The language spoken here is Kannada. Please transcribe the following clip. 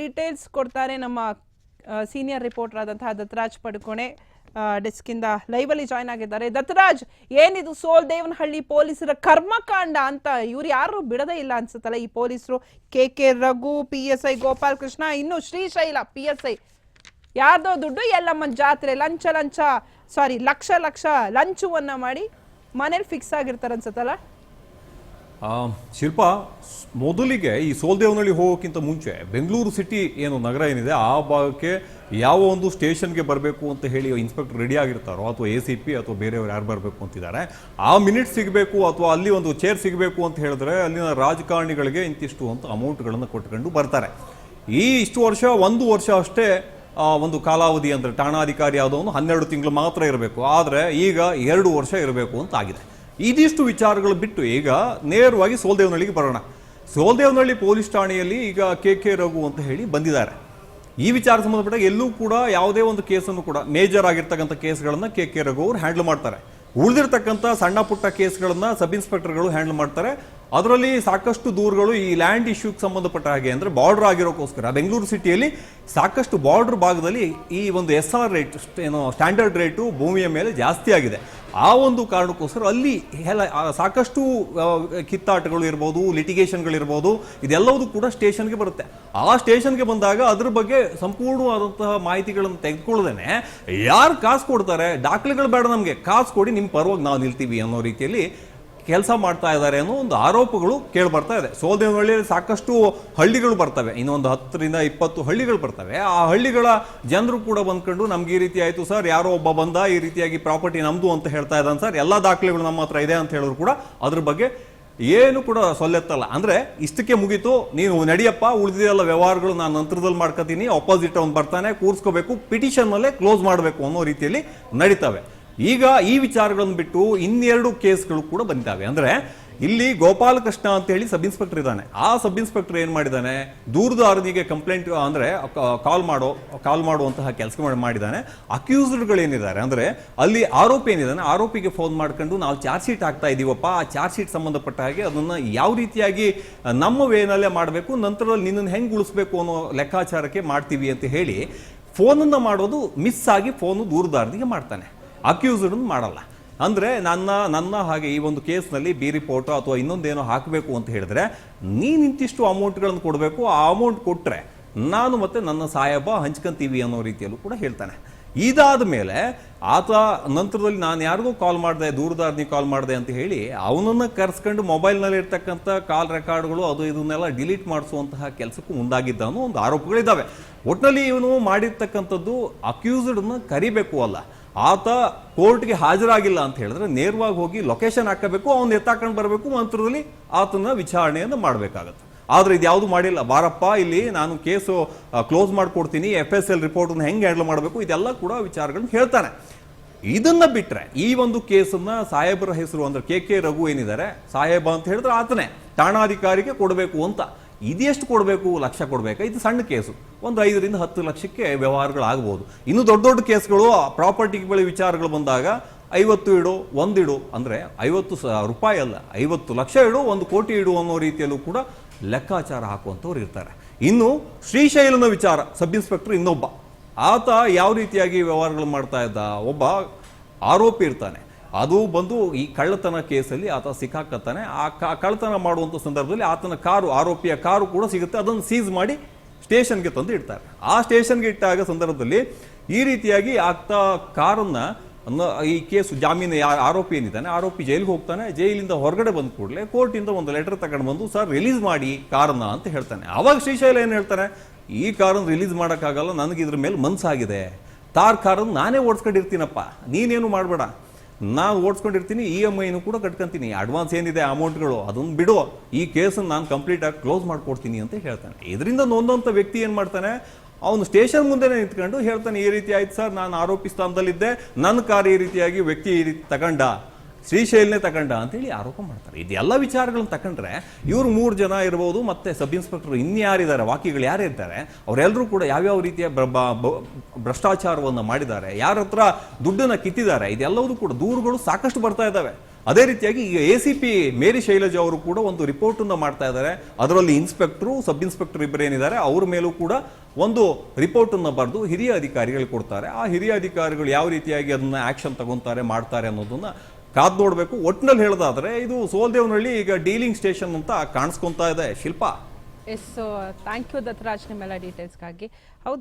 ಡೀಟೇಲ್ಸ್ ಕೊಡ್ತಾರೆ ನಮ್ಮ ಸೀನಿಯರ್ ರಿಪೋರ್ಟರ್ ಆದಂತಹ ದತ್ತರಾಜ್ ಪಡುಕೋಣೆ ಡೆಸ್ಕಿಂದ ಲೈವಲ್ಲಿ ಜಾಯ್ನ್ ಆಗಿದ್ದಾರೆ. ದತ್ತರಾಜ್, ಏನಿದು ಸೋಲ್ದೇವನಹಳ್ಳಿ ಪೊಲೀಸರ ಕರ್ಮಕಾಂಡ ಅಂತ ಇವ್ರು ಯಾರು ಬಿಡದೇ ಇಲ್ಲ ಅನ್ಸುತ್ತಲ್ಲ ಈ ಪೊಲೀಸರು? K K Raghu P S I Gopal Krishna, ಇನ್ನು ಶ್ರೀಶೈಲ ಪಿ ಎಸ್ ಐ ಯಾರ್ದೋ ದುಡ್ಡು ಎಲ್ಲಮ್ಮನ ಜಾತ್ರೆ, ಲಂಚ ಲಂಚ ಸಾರಿ ಲಕ್ಷ ಲಕ್ಷ ಲಂಚವನ್ನ ಮಾಡಿ ಮನೇಲಿ ಫಿಕ್ಸ್ ಆಗಿರ್ತಾರೆ ಅನ್ಸುತ್ತಲ್ಲ? ಶಿಲ್ಪ, ಮೊದಲಿಗೆ ಈ ಸೋಲ್ದೇವನಹಳ್ಳಿ ಹೋಗೋಕ್ಕಿಂತ ಮುಂಚೆ ಬೆಂಗಳೂರು ಸಿಟಿ ಏನು ನಗರ ಏನಿದೆ, ಆ ಭಾಗಕ್ಕೆ ಯಾವ ಒಂದು ಸ್ಟೇಷನ್ಗೆ ಬರಬೇಕು ಅಂತ ಹೇಳಿ ಇನ್ಸ್ಪೆಕ್ಟರ್ ರೆಡಿ ಆಗಿರ್ತಾರೋ, ಅಥವಾ ಎ ಸಿ ಪಿ ಅಥವಾ ಬೇರೆಯವ್ರು ಯಾರು ಬರಬೇಕು ಅಂತಿದ್ದಾರೆ, ಆ ಮಿನಿಟ್ ಸಿಗಬೇಕು ಅಥವಾ ಅಲ್ಲಿ ಒಂದು ಚೇರ್ ಸಿಗಬೇಕು ಅಂತ ಹೇಳಿದ್ರೆ ಅಲ್ಲಿನ ರಾಜಕಾರಣಿಗಳಿಗೆ ಇಂತಿಷ್ಟು ಅಂತ ಅಮೌಂಟ್ಗಳನ್ನು ಕೊಟ್ಕೊಂಡು ಬರ್ತಾರೆ. ಈ ಇಷ್ಟು ವರ್ಷ, ಒಂದು ವರ್ಷ ಅಷ್ಟೇ ಒಂದು ಕಾಲಾವಧಿ ಅಂದರೆ ಠಾಣಾಧಿಕಾರಿ ಆದವನು ಹನ್ನೆರಡು ತಿಂಗಳು ಮಾತ್ರ ಇರಬೇಕು. ಆದರೆ ಈಗ ಎರಡು ವರ್ಷ ಇರಬೇಕು ಅಂತ ಆಗಿದೆ. ಇದಿಷ್ಟು ವಿಚಾರಗಳು ಬಿಟ್ಟು ಈಗ ನೇರವಾಗಿ ಸೋಲ್ದೇವನಹಳ್ಳಿಗೆ ಬರೋಣ. ಸೋಲ್ದೇವನಹಳ್ಳಿ ಪೊಲೀಸ್ ಠಾಣೆಯಲ್ಲಿ ಈಗ ಕೆ ಕೆ ರಘು ಅಂತ ಹೇಳಿ ಬಂದಿದ್ದಾರೆ. ಈ ವಿಚಾರ ಸಂಬಂಧಪಟ್ಟ ಎಲ್ಲೂ ಕೂಡ ಯಾವುದೇ ಒಂದು ಕೇಸನ್ನು ಕೂಡ ಮೇಜರ್ ಆಗಿರ್ತಕ್ಕಂಥ ಕೇಸ್ಗಳನ್ನು ಕೆ ಕೆ ರಘು ಅವರು ಹ್ಯಾಂಡಲ್ ಮಾಡ್ತಾರೆ. ಉಳಿದಿರ್ತಕ್ಕಂಥ ಸಣ್ಣ ಪುಟ್ಟ ಕೇಸ್ಗಳನ್ನು ಸಬ್ ಇನ್ಸ್ಪೆಕ್ಟರ್ಗಳು ಹ್ಯಾಂಡಲ್ ಮಾಡ್ತಾರೆ. ಅದರಲ್ಲಿ ಸಾಕಷ್ಟು ದೂರುಗಳು ಈ ಲ್ಯಾಂಡ್ ಇಶ್ಯೂಗೆ ಸಂಬಂಧಪಟ್ಟ ಹಾಗೆ ಅಂದ್ರೆ ಬಾರ್ಡರ್ ಆಗಿರೋಕ್ಕೋಸ್ಕರ ಬೆಂಗಳೂರು ಸಿಟಿಯಲ್ಲಿ ಸಾಕಷ್ಟು ಬಾರ್ಡರ್ ಭಾಗದಲ್ಲಿ ಈ ಒಂದು ಎಸ್ ಆರ್ ರೇಟ್, ಏನು ಸ್ಟ್ಯಾಂಡರ್ಡ್ ರೇಟು ಭೂಮಿಯ ಮೇಲೆ ಜಾಸ್ತಿ ಆಗಿದೆ. ಆ ಒಂದು ಕಾರಣಕ್ಕೋಸ್ಕರ ಅಲ್ಲಿ ಎಲ್ಲ ಸಾಕಷ್ಟು ಕಿತ್ತಾಟಗಳು ಇರ್ಬೋದು ಲಿಟಿಗೇಷನ್ಗಳಿರ್ಬೋದು ಇದೆಲ್ಲವೂ ಕೂಡ ಸ್ಟೇಷನ್ಗೆ ಬರುತ್ತೆ. ಆ ಸ್ಟೇಷನ್ಗೆ ಬಂದಾಗ ಅದ್ರ ಬಗ್ಗೆ ಸಂಪೂರ್ಣವಾದಂತಹ ಮಾಹಿತಿಗಳನ್ನು ತೆಗೆದುಕೊಳ್ಳದೇನೆ, ಯಾರು ಕಾಸು ಕೊಡ್ತಾರೆ? ದಾಖಲೆಗಳು ಬೇಡ ನಮಗೆ. ಕಾಸು ಕೊಡಿ ನಿಮ್ಮ ಪರವಾಗಿ ನಾವು ನಿಲ್ತೀವಿ ಅನ್ನೋ ರೀತಿಯಲ್ಲಿ ಕೆಲಸ ಮಾಡ್ತಾ ಇದ್ದಾರೆ ಅನ್ನೋ ಒಂದು ಆರೋಪಗಳು ಕೇಳಿ ಬರ್ತಾ ಇದೆ. ಸೋಲ್ದೇವನಹಳ್ಳಿಯಲ್ಲಿ ಸಾಕಷ್ಟು ಹಳ್ಳಿಗಳು ಬರ್ತವೆ. ಇನ್ನೊಂದು ಹತ್ತರಿಂದ ಇಪ್ಪತ್ತು ಹಳ್ಳಿಗಳು ಬರ್ತವೆ. ಆ ಹಳ್ಳಿಗಳ ಜನರು ಕೂಡ ಬಂದ್ಕೊಂಡು ನಮ್ಗೆ ಈ ರೀತಿ ಆಯಿತು ಸರ್, ಯಾರೋ ಒಬ್ಬ ಬಂದ, ಈ ರೀತಿಯಾಗಿ ಪ್ರಾಪರ್ಟಿ ನಮ್ದು ಅಂತ ಹೇಳ್ತಾ ಇದ್ದಾನೆ ಸರ್. ಎಲ್ಲ ದಾಖಲೆಗಳು ನಮ್ಮ ಹತ್ರ ಇದೆ ಅಂತ ಹೇಳಿದ್ರು ಕೂಡ ಅದ್ರ ಬಗ್ಗೆ ಏನು ಕೂಡ ಸೊಲ್ಲೆತ್ತಲ್ಲ. ಅಂದ್ರೆ ಇಷ್ಟಕ್ಕೆ ಮುಗೀತು. ನೀವು ನಡಿಯಪ್ಪ, ಉಳಿದಿದೆಲ್ಲ ವ್ಯವಹಾರಗಳು ನಾನು ನಂತರದಲ್ಲಿ ಮಾಡ್ಕೋತೀನಿ. ಅಪೋಸಿಟ್ ಅವ್ನು ಬರ್ತಾನೆ, ಕೂರಿಸ್ಕೋಬೇಕು ಪಿಟಿಷನ್ ಅಲ್ಲೇ ಕ್ಲೋಸ್ ಮಾಡಬೇಕು ಅನ್ನೋ ರೀತಿಯಲ್ಲಿ ನಡೀತವೆ. ಈಗ ಈ ವಿಚಾರಗಳನ್ನು ಬಿಟ್ಟು ಇನ್ನೆರಡು ಕೇಸ್ಗಳು ಕೂಡ ಬಂದಿದ್ದಾವೆ. ಅಂದ್ರೆ ಇಲ್ಲಿ ಗೋಪಾಲಕೃಷ್ಣ ಅಂತ ಹೇಳಿ ಸಬ್ ಇನ್ಸ್ಪೆಕ್ಟರ್ ಇದ್ದಾನೆ. ಆ ಸಬ್ ಇನ್ಸ್ಪೆಕ್ಟರ್ ಏನು ಮಾಡಿದ್ದಾನೆ? ದೂರದಾರನಿಗೆ ಕಂಪ್ಲೇಂಟ್, ಅಂದ್ರೆ ಕಾಲ್ ಮಾಡೋ, ಕಾಲ್ ಮಾಡುವಂತಹ ಕೆಲಸ ಮಾಡಿದ್ದಾನೆ. ಅಕ್ಯೂಸ್ಡ್ಗಳು ಏನಿದ್ದಾರೆ ಅಂದ್ರೆ ಅಲ್ಲಿ ಆರೋಪಿ ಏನಿದ್ದಾನೆ? ಆರೋಪಿಗೆ ಫೋನ್ ಮಾಡ್ಕೊಂಡು ನಾವು ಚಾರ್ಜ್ ಶೀಟ್ ಹಾಕ್ತಾ ಇದೀವಪ್ಪ, ಆ ಚಾರ್ಜ್ ಶೀಟ್ ಸಂಬಂಧಪಟ್ಟ ಹಾಗೆ ಅದನ್ನ ಯಾವ ರೀತಿಯಾಗಿ ನಮ್ಮ ವೇನಲ್ಲೇ ಮಾಡಬೇಕು, ನಂತರದಲ್ಲಿ ನಿನ್ನನ್ನು ಹೆಂಗೆ ಉಳಿಸ್ಬೇಕು ಅನ್ನೋ ಲೆಕ್ಕಾಚಾರಕ್ಕೆ ಮಾಡ್ತೀವಿ ಅಂತ ಹೇಳಿ, ಫೋನನ್ನು ಮಾಡೋದು ಮಿಸ್ ಆಗಿ ಫೋನು ದೂರದಾರನಿಗೆ ಮಾಡ್ತಾನೆ. ಅಕ್ಯೂಸ್ಡ್ ಮಾಡಲ್ಲ. ಅಂದರೆ ನನ್ನ ನನ್ನ ಹಾಗೆ ಈ ಒಂದು ಕೇಸ್ನಲ್ಲಿ ಬಿ ರಿಪೋರ್ಟ್ ಅಥವಾ ಇನ್ನೊಂದೇನೋ ಹಾಕಬೇಕು ಅಂತ ಹೇಳಿದ್ರೆ, ನೀನು ಇಂತಿಷ್ಟು ಅಮೌಂಟ್ಗಳನ್ನು ಕೊಡಬೇಕು, ಆ ಅಮೌಂಟ್ ಕೊಟ್ಟರೆ ನಾನು ಮತ್ತೆ ನನ್ನ ಸಾಯಬ ಹಂಚ್ಕೊಂತೀವಿ ಅನ್ನೋ ರೀತಿಯಲ್ಲೂ ಕೂಡ ಹೇಳ್ತಾನೆ. ಇದಾದ ಮೇಲೆ ಆತ ನಂತರದಲ್ಲಿ ನಾನು ಯಾರಿಗೂ ಕಾಲ್ ಮಾಡಿದೆ ದೂರದಾರ್ನಿ ಕಾಲ್ ಮಾಡಿದೆ ಅಂತ ಹೇಳಿ ಅವನನ್ನು ಕರೆಸ್ಕೊಂಡು ಮೊಬೈಲ್ನಲ್ಲಿ ಇರ್ತಕ್ಕಂಥ ಕಾಲ್ ರೆಕಾರ್ಡ್ಗಳು ಅದು ಇದನ್ನೆಲ್ಲ ಡಿಲೀಟ್ ಮಾಡಿಸುವಂತಹ ಕೆಲಸಕ್ಕೂ ಮುಂದಾಗಿದ್ದ ಅನ್ನೋ ಒಂದು ಆರೋಪಗಳಿದ್ದಾವೆ ಒಟ್ಟಿನಲ್ಲಿ ಇವನು ಮಾಡಿರ್ತಕ್ಕಂಥದ್ದು ಅಕ್ಯೂಸ್ಡ್ನ ಕರಿಬೇಕು ಅಲ್ಲ. ಆತ ಕೋರ್ಟ್ಗೆ ಹಾಜರಾಗಿಲ್ಲ ಅಂತ ಹೇಳಿದ್ರೆ ನೇರವಾಗಿ ಹೋಗಿ ಲೊಕೇಶನ್ ಹಾಕಬೇಕು, ಅವ್ನು ಎತ್ತಾಕೊಂಡು ಬರಬೇಕು ಮಂತ್ರದಲ್ಲಿ ಆತನ ವಿಚಾರಣೆಯನ್ನು ಮಾಡಬೇಕಾಗತ್ತೆ. ಆದ್ರೆ ಇದು ಯಾವುದು ಮಾಡಿಲ್ಲ. ಬಾರಪ್ಪ, ಇಲ್ಲಿ ನಾನು ಕೇಸು ಕ್ಲೋಸ್ ಮಾಡಿಕೊಡ್ತೀನಿ ಎಫ್ ಎಸ್ ಎಲ್ ರಿಪೋರ್ಟನ್ನು ಹೆಂಗೆ ಹ್ಯಾಂಡಲ್ ಮಾಡಬೇಕು, ಇದೆಲ್ಲ ಕೂಡ ವಿಚಾರಗಳನ್ನ ಹೇಳ್ತಾನೆ. ಇದನ್ನ ಬಿಟ್ರೆ ಈ ಒಂದು ಕೇಸನ್ನ ಸಾಹೇಬರ ಹೆಸರು ಅಂದ್ರೆ ಕೆ ಕೆ ರಘು ಏನಿದ್ದಾರೆ, ಸಾಹೇಬ ಅಂತ ಹೇಳಿದ್ರೆ ಆತನೇ, ಠಾಣಾಧಿಕಾರಿಗೆ ಕೊಡಬೇಕು ಅಂತ. ಇದೆಷ್ಟು ಕೊಡಬೇಕು? ಲಕ್ಷ ಕೊಡಬೇಕಾ? ಇದು ಸಣ್ಣ ಕೇಸು. ಒಂದು ಐದರಿಂದ ಹತ್ತು ಲಕ್ಷಕ್ಕೆ ವ್ಯವಹಾರಗಳಾಗಬಹುದು ಇನ್ನು ದೊಡ್ಡ ದೊಡ್ಡ ಕೇಸ್ಗಳು ಪ್ರಾಪರ್ಟಿಗಳ ವಿಚಾರಗಳು ಬಂದಾಗ ಐವತ್ತು ಇಡು ಒಂದಿಡು ಅಂದರೆ ಐವತ್ತು ಸ- ರೂಪಾಯಿ ಅಲ್ಲ, ಐವತ್ತು ಲಕ್ಷ ಇಡು, ಒಂದು ಕೋಟಿ ಇಡು ಅನ್ನೋ ರೀತಿಯಲ್ಲೂ ಕೂಡ ಲೆಕ್ಕಾಚಾರ ಹಾಕುವಂಥವ್ರು ಇರ್ತಾರೆ. ಇನ್ನು ಶ್ರೀಶೈಲನ ವಿಚಾರ, ಸಬ್ ಇನ್ಸ್ಪೆಕ್ಟರ್ ಇನ್ನೊಬ್ಬ. ಆತ ಯಾವ ರೀತಿಯಾಗಿ ವ್ಯವಹಾರಗಳು ಮಾಡ್ತಾ ಇದ್ದ? ಒಬ್ಬ ಆರೋಪಿ ಇರ್ತಾನೆ. ಅದು ಬಂದು ಈ ಕಳ್ಳತನ ಕೇಸಲ್ಲಿ ಆತ ಸಿಕ್ಕಾಕತ್ತಾನೆ. ಆ ಕಳ್ಳತನ ಮಾಡುವಂಥ ಸಂದರ್ಭದಲ್ಲಿ ಆತನ ಕಾರು, ಆರೋಪಿಯ ಕಾರು ಕೂಡ ಸಿಗುತ್ತೆ. ಅದನ್ನು ಸೀಸ್ ಮಾಡಿ ಸ್ಟೇಷನ್ಗೆ ತಂದು ಇಡ್ತಾರೆ. ಆ ಸ್ಟೇಷನ್ಗೆ ಇಟ್ಟಾಗ ಸಂದರ್ಭದಲ್ಲಿ ಈ ರೀತಿಯಾಗಿ ಆತ ಕಾರನ್ನ ಈ ಕೇಸು ಜಾಮೀನು ಆರೋಪಿ ಏನಿದ್ದಾನೆ, ಆರೋಪಿ ಜೈಲಿಗೆ ಹೋಗ್ತಾನೆ. ಜೈಲಿಂದ ಹೊರಗಡೆ ಬಂದ ಕೂಡಲೇ ಕೋರ್ಟಿಂದ ಒಂದು ಲೆಟರ್ ತಗೊಂಡು ಬಂದು, ಸರ್, ರಿಲೀಸ್ ಮಾಡಿ ಕಾರನ್ನ ಅಂತ ಹೇಳ್ತಾನೆ. ಅವಾಗ ಶ್ರೀಶೈಲ ಏನು ಹೇಳ್ತಾನೆ, ಈ ಕಾರನ್ನು ರಿಲೀಸ್ ಮಾಡೋಕ್ಕಾಗಲ್ಲ, ನನಗೆ ಇದ್ರ ಮೇಲೆ ಮನಸ್ಸಾಗಿದೆ ತಾರ್ ಕಾರನ್ನು ನಾನೇ ಓಡಿಸ್ಕೊಂಡಿರ್ತೀನಪ್ಪ. ನೀನೇನು ಮಾಡಬೇಡ. ನಾನು ಓಡಿಸ್ಕೊಂಡಿರ್ತೀನಿ ಇ ಎಂ ಐನು ಕೂಡ ಕಟ್ಕೊಂತೀನಿ. ಅಡ್ವಾನ್ಸ್ ಏನಿದೆ ಅಮೌಂಟ್ಗಳು ಅದನ್ನು ಬಿಡು. ಈ ಕೇಸನ್ನು ನಾನು ಕಂಪ್ಲೀಟ್ ಆಗಿ ಕ್ಲೋಸ್ ಮಾಡಿಕೊಡ್ತೀನಿ ಅಂತ ಹೇಳ್ತಾನೆ. ಇದರಿಂದ ನೊಂದಂಥ ವ್ಯಕ್ತಿ ಏನು ಮಾಡ್ತಾನೆ? ಅವನು ಸ್ಟೇಷನ್ ಮುಂದೆನೇ ನಿಂತ್ಕೊಂಡು ಹೇಳ್ತಾನೆ, ಈ ರೀತಿ ಆಯ್ತು ಸರ್, ನಾನು ಆರೋಪಿ ಸ್ಥಾನದಲ್ಲಿದ್ದೆ. ನನ್ನ ಕಾರ್ ಈ ರೀತಿಯಾಗಿ ವ್ಯಕ್ತಿ ಈ ರೀತಿ ತಗೊಂಡ. ಶ್ರೀಶೈಲನೇ ತಗೊಂಡ ಅಂತೇಳಿ ಆರೋಪ ಮಾಡ್ತಾರೆ. ಇದೆಲ್ಲ ವಿಚಾರಗಳನ್ನ ತಕೊಂಡ್ರೆ ಇವರು ಮೂರು ಜನ ಇರ್ಬೋದು, ಮತ್ತೆ ಸಬ್ ಇನ್ಸ್ಪೆಕ್ಟರ್ ಇನ್ಯಾರಿದ್ದಾರೆ ವಾಕಿಗಳು ಯಾರಿದ್ದಾರೆ ಅವರೆಲ್ಲರೂ ಕೂಡ ಯಾವ್ಯಾವ ರೀತಿಯ ಭ್ರಷ್ಟಾಚಾರವನ್ನು ಮಾಡಿದ್ದಾರೆ, ಯಾರ ಹತ್ರ ದುಡ್ಡನ್ನು ಕಿತ್ತಿದ್ದಾರೆ, ಇದೆಲ್ಲವೂ ಕೂಡ ದೂರುಗಳು ಸಾಕಷ್ಟು ಬರ್ತಾ ಇದ್ದಾವೆ. ಅದೇ ರೀತಿಯಾಗಿ ಈಗ A C P Mary Shailaja ಅವರು ಕೂಡ ಒಂದು ರಿಪೋರ್ಟನ್ನು ಮಾಡ್ತಾ ಇದ್ದಾರೆ. ಅದರಲ್ಲಿ ಇನ್ಸ್ಪೆಕ್ಟ್ರು, ಸಬ್ ಇನ್ಸ್ಪೆಕ್ಟರ್ ಇಬ್ಬರು ಏನಿದ್ದಾರೆ ಅವ್ರ ಮೇಲೂ ಕೂಡ ಒಂದು ರಿಪೋರ್ಟನ್ನು ಬರೆದು ಹಿರಿಯ ಅಧಿಕಾರಿಗಳು ಕೊಡ್ತಾರೆ. ಆ ಹಿರಿಯ ಅಧಿಕಾರಿಗಳು ಯಾವ ರೀತಿಯಾಗಿ ಅದನ್ನು ಆ್ಯಕ್ಷನ್ ತಗೊತಾರೆ, ಮಾಡ್ತಾರೆ ಅನ್ನೋದನ್ನು ಕಾದ್ ನೋಡಬೇಕು. ಒಟ್ಟಿನಲ್ಲಿ ಹೇಳೋದಾದ್ರೆ, ಇದು ಸೋಲ್ದೇವನಹಳ್ಳಿ ಈಗ ಡೀಲಿಂಗ್ ಸ್ಟೇಷನ್ ಅಂತ ಕಾಣಿಸ್ಕೊಂತಾ ಇದೆ. Shilpa. Yes thank you Dattaraj ನಿಮ್ಮೆಲ್ಲ ಡೀಟೇಲ್ಸ್ಗಾಗಿ ಹೌದು